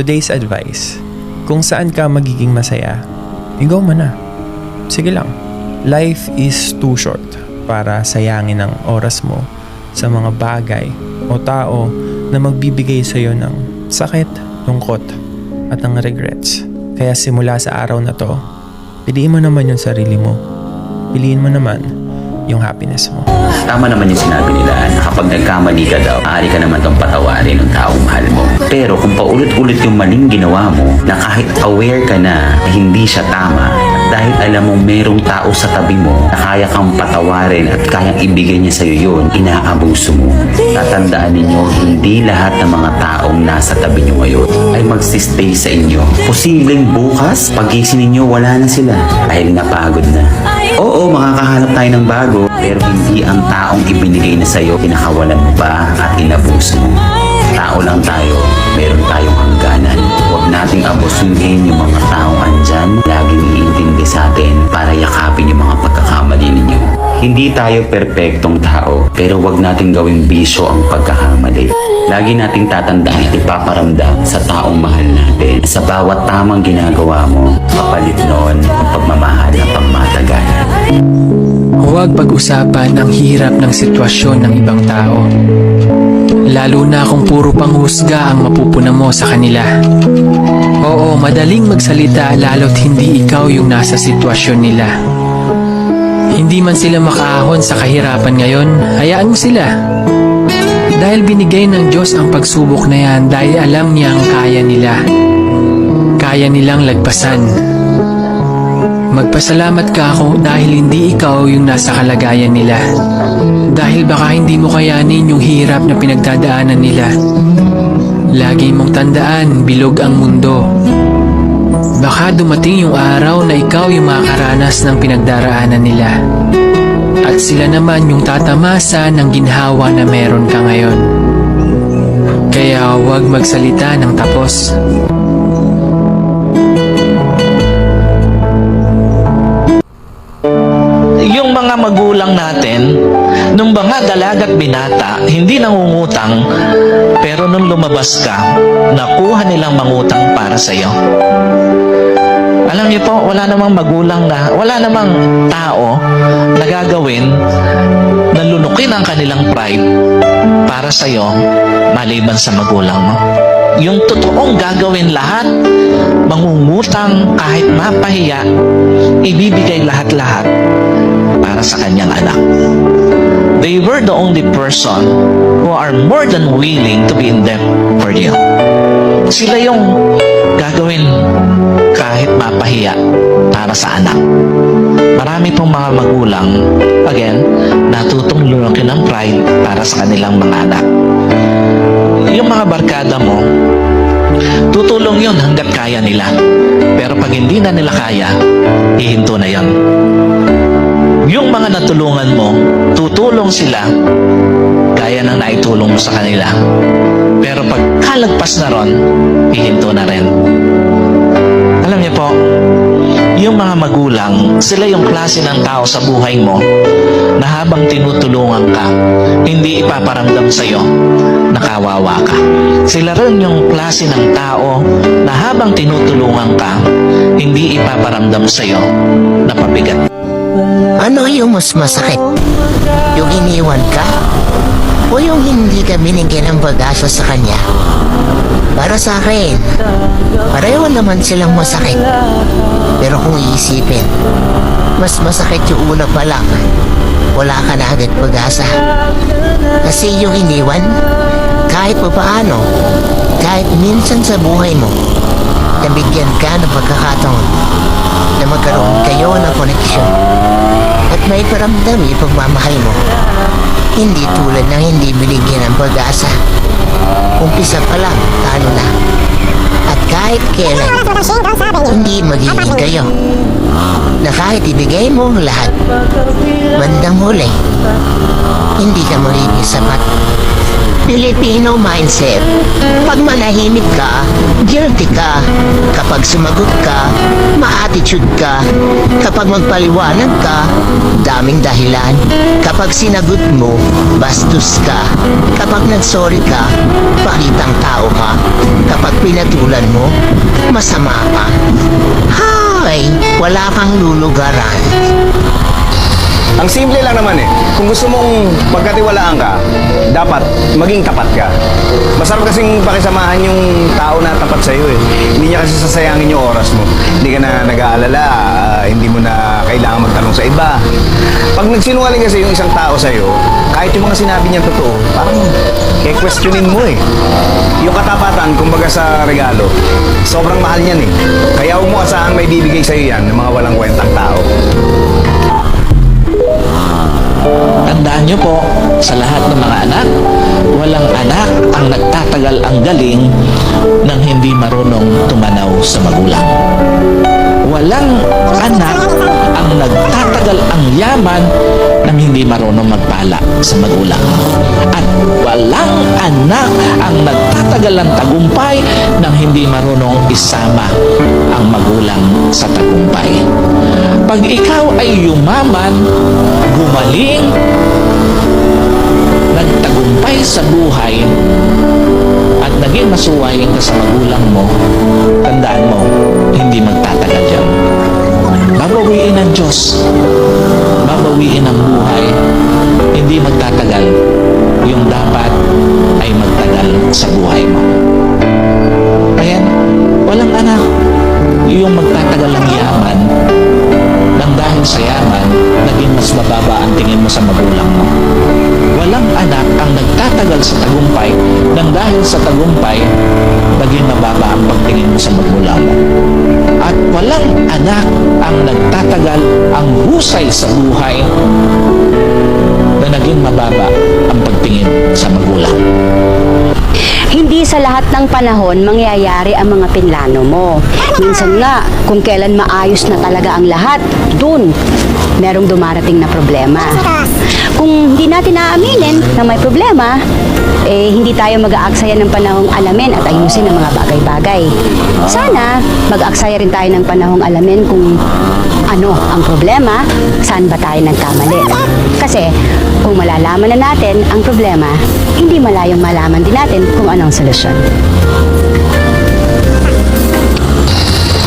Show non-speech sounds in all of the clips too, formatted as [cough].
today's advice, kung saan ka magiging masaya, ikaw mo na. Sige lang. Life is too short para sayangin ang oras mo sa mga bagay o tao na magbibigay sa iyo ng sakit, lungkot, at ng regrets. Kaya simula sa araw na to, piliin mo naman yung sarili mo. Piliin mo naman yung happiness mo. Tama naman yung sinabi nila na kapag nagkamali ka daw, maaari ka naman tong patawarin ng taong mahal mo. Pero kung paulit-ulit yung maling ginawa mo, na kahit aware ka na hindi siya tama, dahil alam mo merong tao sa tabi mo na kaya kang patawarin at kayang ibigay niya sa'yo yun, inaabuso mo. Tatandaan ninyo, hindi lahat ng mga taong nasa tabi niyo ngayon ay magsistay sa inyo. Posibleng bukas, pagising ninyo, wala na sila dahil napagod na. Oo, makakahanap tayo ng bago, pero hindi ang taong ibinigay na sa'yo, pinakawalan mo pa at inabuso mo. Tao lang tayo, meron tayong hangganan. Huwag nating abusuhin yung mga taong andyan, laging iintindi sa atin para yakapin yung mga pagkakamali ninyo. Hindi tayo perpektong tao, pero huwag nating gawing bisyo ang pagkakamali. Lagi nating tatandaan at ipaparamdam sa taong mahal natin. Sa bawat tamang ginagawa mo, kapalit noon ang pagmamahal na pangmatagal. Huwag pag-usapan ang hirap ng sitwasyon ng ibang tao. Lalo na kung puro panghusga ang mapupuna mo sa kanila. Oo, madaling magsalita lalo't hindi ikaw yung nasa sitwasyon nila. Hindi man sila makaahon sa kahirapan ngayon, hayaan mo sila. Dahil binigay ng Diyos ang pagsubok na yan dahil alam niyang kaya nila. Kaya nilang lagpasan. Magpasalamat ka ako dahil hindi ikaw yung nasa kalagayan nila. Dahil baka hindi mo kayanin yung hirap na pinagdadaanan nila. Lagi mong tandaan, bilog ang mundo. Baka dumating yung araw na ikaw yung makakaranas ng pinagdaraanan nila. At sila naman yung tatamasa ng ginhawa na meron ka ngayon. Kaya huwag magsalita ng tapos. Yung mga magulang natin, nung mga dalagat binata, hindi nangungutang, pero nung lumabas ka, nakuha nilang mangutang para sa iyo. Alam niyo po, wala namang magulang na, wala namang tao na gagawin na lunukin ang kanilang pride para sa iyo maliban sa magulang mo. Yung totoong gagawin lahat, mangungutang kahit mapahiya, ibibigay lahat-lahat para sa kanyang anak. They were the only person who are more than willing to be in debt for you. Sila yung gagawin kahit mapahiya para sa anak. Marami pong mga magulang, again, natutong lunukin ng pride para sa kanilang mga anak. Yung mga barkada mo, tutulong yon hanggat kaya nila. Pero pag hindi na nila kaya, hihinto na yon yung mga natulungan mo, tutulong sila gaya ng naitulong mo sa kanila. Pero pag kalagpas na ron, hihinto na rin. Alam niyo po, yung mga magulang, sila yung klase ng tao sa buhay mo na habang tinutulungan ka, hindi ipaparamdam sa'yo na kawawa ka. Sila rin yung klase ng tao na habang tinutulungan ka, hindi ipaparamdam sa'yo na pabigat Ano yung mas masakit? Yung iniwan ka? O yung hindi ka binigyan ng pag-asa sa kanya? Para sa akin, pareho naman silang masakit. Pero kung iisipin, mas masakit yung una pa lang. Wala ka na agad pag-asa. Kasi yung iniwan, kahit pa paano, kahit minsan sa buhay mo, nabigyan ka ng pagkakataon na magkaroon kayo ng koneksyon at may paramdam yung pagmamahal mo. Hindi tulad ng hindi binigyan ng pag-asa. Umpisa pa lang, talo na. At kahit kailan, hindi magiging kayo. Na kahit ibigay mo ang lahat, bandang huli, hindi ka magiging sapat. Filipino mindset. Pag manahimik ka, guilty ka. Kapag sumagot ka, ma-attitude ka. Kapag magpaliwanag ka, daming dahilan. Kapag sinagot mo, bastos ka. Kapag nagsorry ka, pakitang tao ka. Kapag pinatulan mo, masama ka. Hay, wala kang lulugaran. Ang simple lang naman eh. Kung gusto mong pagkatiwalaan ka, dapat maging tapat ka. Masarap kasing pakisamahan yung tao na tapat sa'yo eh. Hindi niya kasi sasayangin yung oras mo. Hindi ka na nag-aalala, ah, hindi mo na kailangan magtanong sa iba. Pag nagsinungaling kasi yung isang tao sa'yo, kahit yung mga sinabi niya totoo, parang i-questionin mo eh. Yung katapatan, kumbaga sa regalo, sobrang mahal niyan eh. Kaya huwag mo asahan may bibigay sa'yo yan ng mga walang kwentang tao. Tandaan niyo po, sa lahat ng mga anak, walang anak ang nagtatagal ang galing nang hindi marunong tumanaw sa magulang. Walang anak ang nagtatagal ang yaman nang hindi marunong magpala sa magulang. At walang anak ang nagtatagal ang tagumpay nang hindi marunong isama ang magulang sa tagumpay. Pag ikaw ay yumaman, gumaling, nagtagumpay sa buhay, at naging masuwayin ka sa magulang mo, tandaan mo, hindi magtatagal yan. Babawiin ng Diyos. Babawiin ng buhay. Hindi magtatagal. Yung dapat ay magtagal sa buhay mo. Kaya, walang anak. Yung magtatagal ang yaman, nang dahil sa yaman, naging mas mababa ang tingin mo sa magulang mo. Walang anak ang nagtatagal sa tagumpay nang dahil sa tagumpay, naging mababa ang pagtingin mo sa magulang mo. At walang anak ang nagtatagal ang husay sa buhay na naging mababa ang pagtingin sa magulang. Hindi sa lahat ng panahon mangyayari ang mga pinlano mo. Minsan nga, kung kailan maayos na talaga ang lahat, dun, merong dumarating na problema. Kung hindi natin aaminin na may problema, eh hindi tayo mag-aaksaya ng panahong alamin at ayusin ang mga bagay-bagay. Sana, mag-aaksaya rin tayo ng panahong alamin kung ano ang problema, saan ba tayo nagkamali. Kasi, kung malalaman na natin ang problema, hindi malayong malaman din natin kung anong solusyon.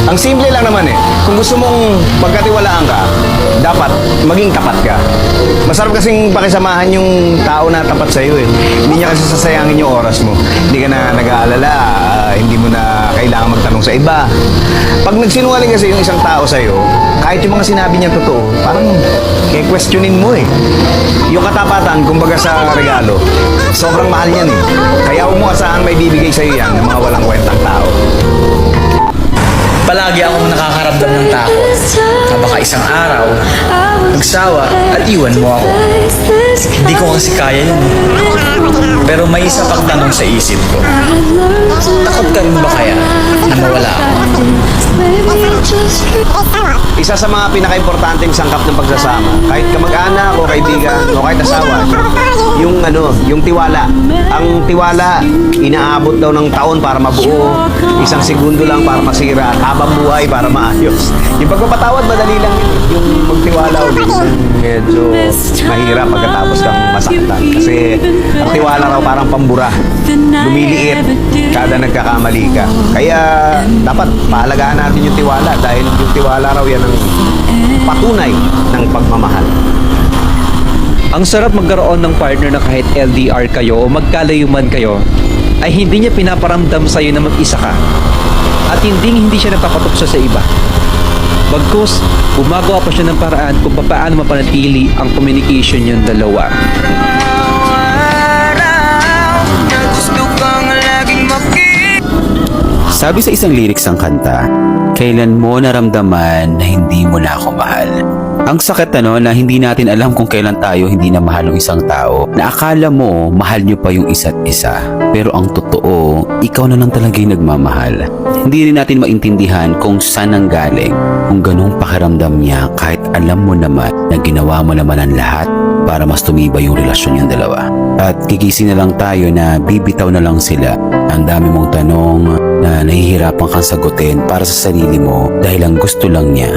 Ang simple lang naman eh. Kung gusto mong pagkatiwalaan ka, dapat maging tapat ka. Masarap kasing pakisamahan yung tao na tapat sa'yo eh. Hindi niya kasi sasayangin yung oras mo. Hindi ka na nag-aalala, hindi mo na kailangan magtanong sa iba. Pag nagsinungaling kasi yung isang tao sa'yo, kahit yung mga sinabi niya totoo, parang i-questionin mo eh. Yung katapatan, kumbaga sa regalo, sobrang mahal niyan eh. Kaya huwag mo asahan may bibigay sa'yo yan ng mga walang kwentang tao. Palagi akong nakakaramdam ng takot na baka isang araw, magsawa at iwan mo ako. Hindi ko kasi kaya yun. eh. Pero may isa pang tanong sa isip ko. Takot ka rin ba kaya na mawala ako? isa sa mga pinaka-importanteng sangkap ng pagsasama, kahit kamag-anak o kaibigan o kahit asawa, yung ano, yung tiwala. Ang tiwala, inaabot daw ng taon para mabuo, isang segundo lang para masira, habang buhay para maayos. Yung pagpapatawad, madali lang yun. Yung magtiwala ulit, medyo mahirap pagkatapos kang masaktan. Kasi ang tiwala raw parang pambura. Lumiliit kada nagkakamali ka. Kaya dapat pahalagahan natin yung tiwala dahil yung tiwala raw yan ang patunay ng pagmamahal. Ang sarap magkaroon ng partner na kahit LDR kayo o magkalayuman kayo ay hindi niya pinaparamdam sa'yo na mag-isa ka at hindi hindi siya napapatukso sa iba. Bagkus, gumagawa pa siya ng paraan kung paano mapanatili ang communication niyong dalawa. Sabi sa isang lyrics ng kanta, Kailan mo naramdaman na hindi mo na ako mahal? Ang sakit ano na hindi natin alam kung kailan tayo hindi na mahal ng isang tao. Na akala mo mahal nyo pa yung isa't isa. Pero ang totoo, ikaw na lang talaga yung nagmamahal. Hindi rin natin maintindihan kung saan ang galing. Kung ganong pakiramdam niya kahit alam mo naman na ginawa mo naman ang lahat para mas tumibay yung relasyon yung dalawa. At gigising na lang tayo na bibitaw na lang sila. Ang dami mong tanong na nahihirapan kang sagutin para sa sarili mo dahil ang gusto lang niya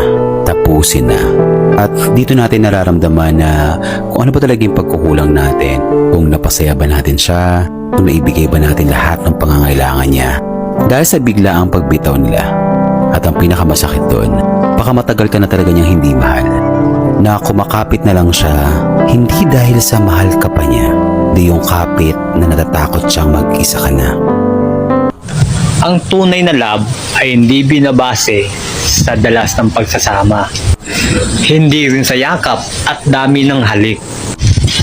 tapusin na. At dito natin nararamdaman na kung ano ba talaga yung pagkukulang natin. Kung napasaya ba natin siya, kung naibigay ba natin lahat ng pangangailangan niya. Dahil sa biglaang pagbitaw nila. At ang pinakamasakit doon, baka matagal ka na talaga niyang hindi mahal. Na kumakapit na lang siya, hindi dahil sa mahal ka pa niya, di yung kapit na natatakot siyang mag-isa ka na. Ang tunay na love ay hindi binabase sa dalas ng pagsasama. Hindi rin sa yakap at dami ng halik.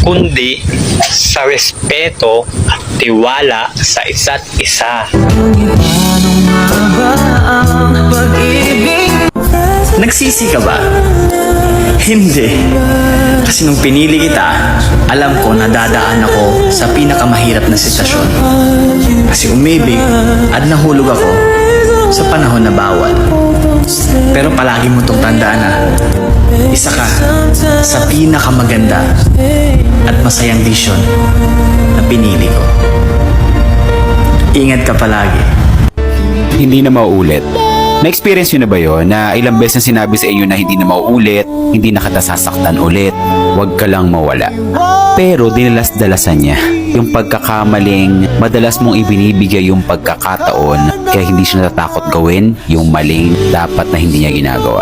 Kundi sa respeto at tiwala sa isa't isa. Nagsisi ka ba? Hindi. Kasi nung pinili kita, alam ko na dadaan ako sa pinakamahirap na sitwasyon. Kasi umibig at nahulog ako sa panahon na bawal. Pero palagi mo itong tandaan na isa ka sa pinakamaganda at masayang vision na pinili ko. Ingat ka palagi. hindi na mauulit. Na-experience nyo na ba yun na ilang beses na sinabi sa inyo na hindi na mauulit, hindi na kita ulit, huwag ka lang mawala. Pero dinalas-dalasan niya yung pagkakamaling madalas mong ibinibigay yung pagkakataon kaya hindi siya natatakot gawin yung maling dapat na hindi niya ginagawa.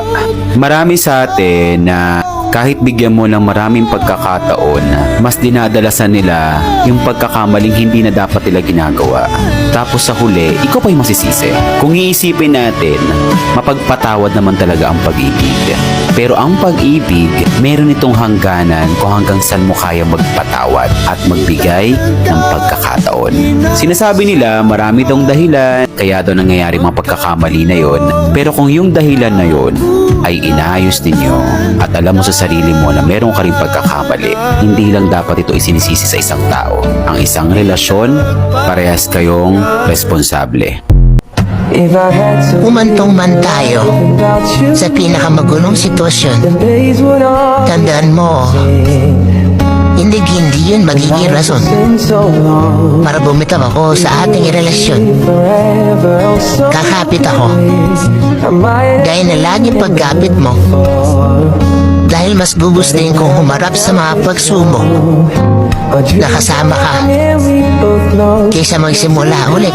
Marami sa atin na kahit bigyan mo ng maraming pagkakataon, mas dinadalasan nila yung pagkakamaling hindi na dapat nila ginagawa. Tapos sa huli, ikaw pa yung masisisi. Kung iisipin natin, mapagpatawad naman talaga ang pag-ibig. Pero ang pag-ibig, meron itong hangganan kung hanggang saan mo kaya magpatawad at magbigay ng pagkakataon. Sinasabi nila marami daw dahilan kaya daw nangyayari mga pagkakamali na yon. Pero kung yung dahilan na yon ay inaayos ninyo at alam mo sa sarili mo na meron ka rin pagkakamali, hindi lang dapat ito isinisisi sa isang tao. Ang isang relasyon, parehas kayong responsable. Umantong man tayo sa pinakamagulong sitwasyon. Tandaan mo, hindi hindi yun magiging rason para bumitaw ako sa ating relasyon. Kakapit ako. Dahil na lagi pagkapit mo. Dahil mas gugustuhin kong humarap sa mga pagsubok. Nakasama ka. Kaysa magsimula. Ulit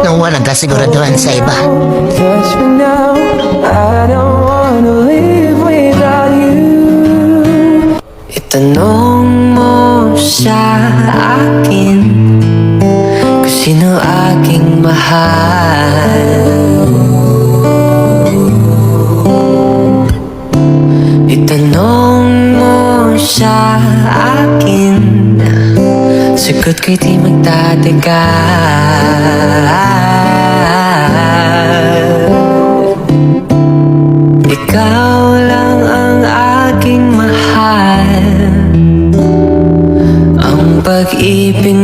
nang walang kasiguraduhan sa iba. Itanong mo sa akin Kung sino aking mahal Sagot ko'y di magtateka Ikaw lang ang aking mahal. Ang pag-ibig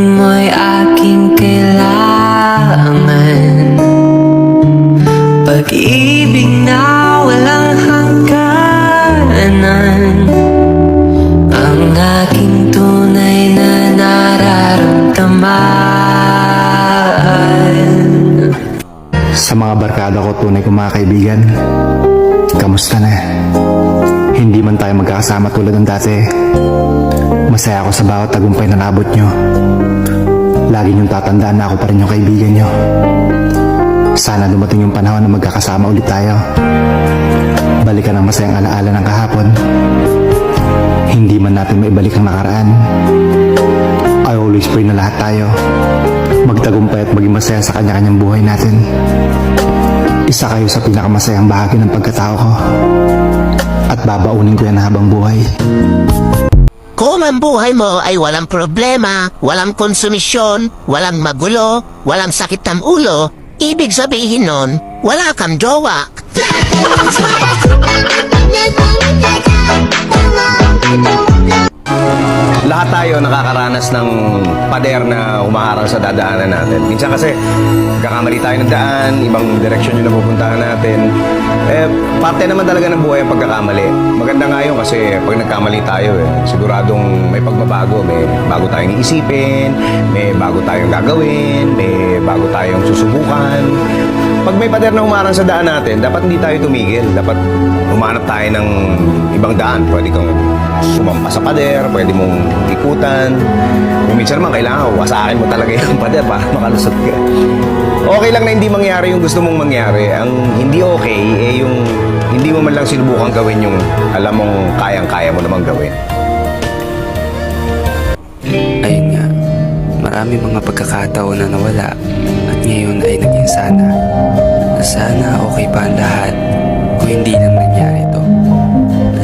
magkakasama tulad ng dati. Masaya ako sa bawat tagumpay na nabot nyo. Lagi niyong tatandaan na ako pa rin yung kaibigan nyo. Sana dumating yung panahon na magkakasama ulit tayo. Balikan ang masayang alaala ng kahapon. Hindi man natin maibalik ang nakaraan. I always pray na lahat tayo magtagumpay at maging masaya sa kanya-kanyang buhay natin. Isa kayo sa pinakamasayang bahagi ng pagkatao ko. At babaunin ko yan habang buhay. Kung ang buhay mo ay walang problema, walang konsumisyon, walang magulo, walang sakit ng ulo, ibig sabihin nun, wala kang jowa. Lahat tayo nakakaranas ng pader na umaharang sa dadaanan natin. Minsan kasi, kakamali tayo ng daan, ibang direksyon yung napupuntahan natin. Eh, parte naman talaga ng buhay ang pagkakamali. Maganda nga yun kasi pag nagkamali tayo, eh, siguradong may pagbabago. May bago tayong iisipin, may bago tayong gagawin, may bago tayong susubukan. Pag may pader na umarang sa daan natin, dapat hindi tayo tumigil. Dapat umanap tayo ng ibang daan. Pwede kang sumampa sa pader, pwede mong ikutan. Kung minsan naman, kailangan wasakin mo talaga yung [laughs] pader para makalusot ka. Okay lang na hindi mangyari yung gusto mong mangyari. Ang hindi okay, eh yung hindi mo man lang sinubukang gawin yung alam mong kayang-kaya mo namang gawin. Ayun nga, marami mga pagkakataon na nawala at ngayon ay naging sana. Na sana okay pa ang lahat kung hindi nang nangyari ito. Na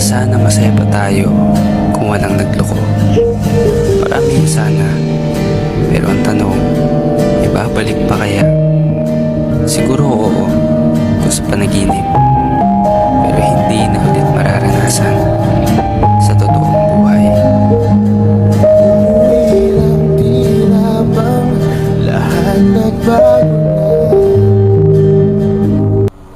sana masaya pa tayo kung walang nagloko. Marami yung sana. Pero ang tanong, ibabalik pa kaya? Siguro oo, kung sa panaginip. Pero hindi na ulit mararanasan sa totoong buhay.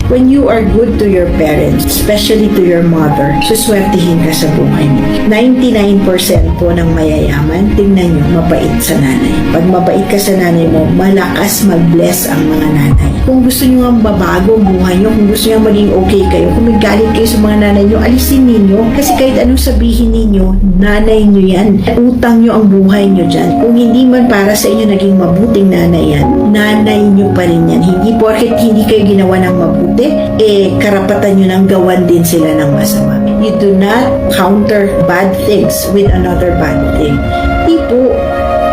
When you are good to your parents, especially to your mother, suswertihin ka sa buhay mo. 99% po ng mayayaman, tingnan nyo, mabait sa nanay. Pag mabait ka sa nanay mo, malakas mag-bless ang mga nanay. Kung gusto nyo ang babago buhay nyo, kung gusto nyo maging okay kayo, kung may galit kayo sa mga nanay nyo, alisin ninyo. Kasi kahit anong sabihin ninyo, nanay nyo yan. Utang nyo ang buhay nyo dyan. Kung hindi man para sa inyo naging mabuting nanay yan, nanay nyo pa rin yan. Hindi porket hindi kayo ginawa ng mabuti, eh karapatan nyo nang gawan din sila ng masama. You do not counter bad things with another bad thing. Di po,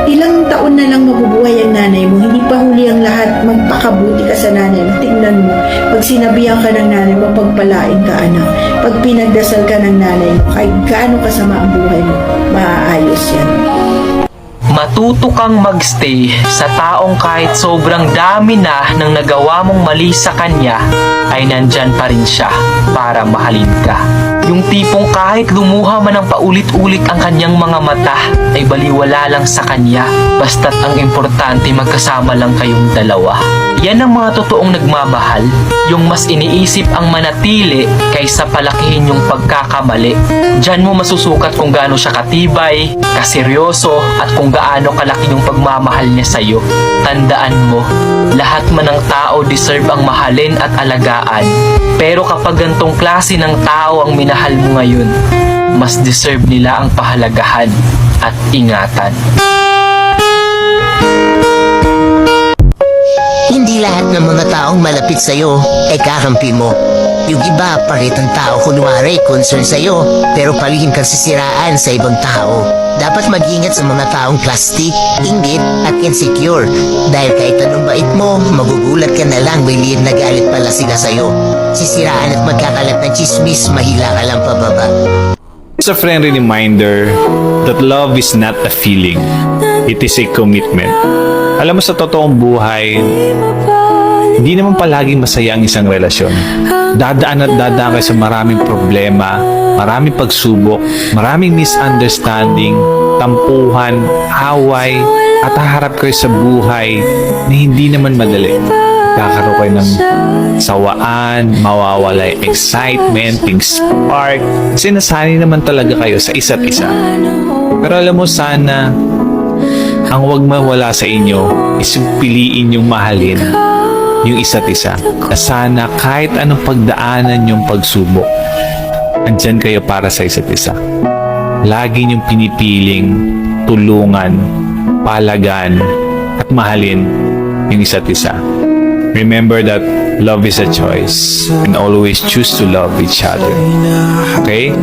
ilang taon na lang mabubuhay ang nanay mo, hindi pa huli ang lahat, magpakabuti ka sa nanay mo. Tingnan mo, pag sinabihan ka ng nanay mo, pagpalain ka anak. Pag pinagdasal ka ng nanay mo, kahit gaano kasama ang buhay mo, maaayos yan. Matuto kang magstay sa taong kahit sobrang dami na ng nagawa mong mali sa kanya ay nandyan pa rin siya para mahalin ka. Yung tipong kahit lumuha man ng paulit-ulit ang kanyang mga mata ay baliwala lang sa kanya basta't ang importante magkasama lang kayong dalawa. Yan ang mga totoong nagmamahal, yung mas iniisip ang manatili kaysa palakihin yung pagkakamali. Diyan mo masusukat kung gaano siya katibay, kaseryoso, at kung gaano kalaki yung pagmamahal niya sa'yo. Tandaan mo, lahat man ng tao deserve ang mahalin at alagaan. Pero kapag gantong klase ng tao ang minahal mo ngayon, mas deserve nila ang pahalagahan at ingatan. Hindi lahat ng mga taong malapit sa'yo ay kakampi mo. Yung iba, paritang tao kunwari, concern sa'yo, pero palihim kang sisiraan sa ibang tao. Dapat mag-ingat sa mga taong plastic, ingit, at insecure. Dahil kahit anong bait mo, magugulat ka na lang may liit na galit pala sila sa'yo. Sisiraan at magkakalat ng chismis, mahila ka lang pababa. It's a friendly reminder that love is not a feeling. It is a commitment. Alam mo sa totoong buhay, hindi naman palaging masaya ang isang relasyon. Dadaan at dadaan kayo sa maraming problema, maraming pagsubok, maraming misunderstanding, tampuhan, away, at haharap kayo sa buhay na hindi naman madali. Kakaroon kayo ng sawaan, mawawala yung excitement, yung spark. Kasi nasanay naman talaga kayo sa isa't isa. Pero alam mo sana, ang huwag mawala sa inyo is yung piliin yung mahalin yung isa't isa. Na sana kahit anong pagdaanan yung pagsubok, andyan kayo para sa isa't isa. Lagi niyong pinipiling tulungan, palagan, at mahalin yung isa't isa. Remember that love is a choice and always choose to love each other. Okay?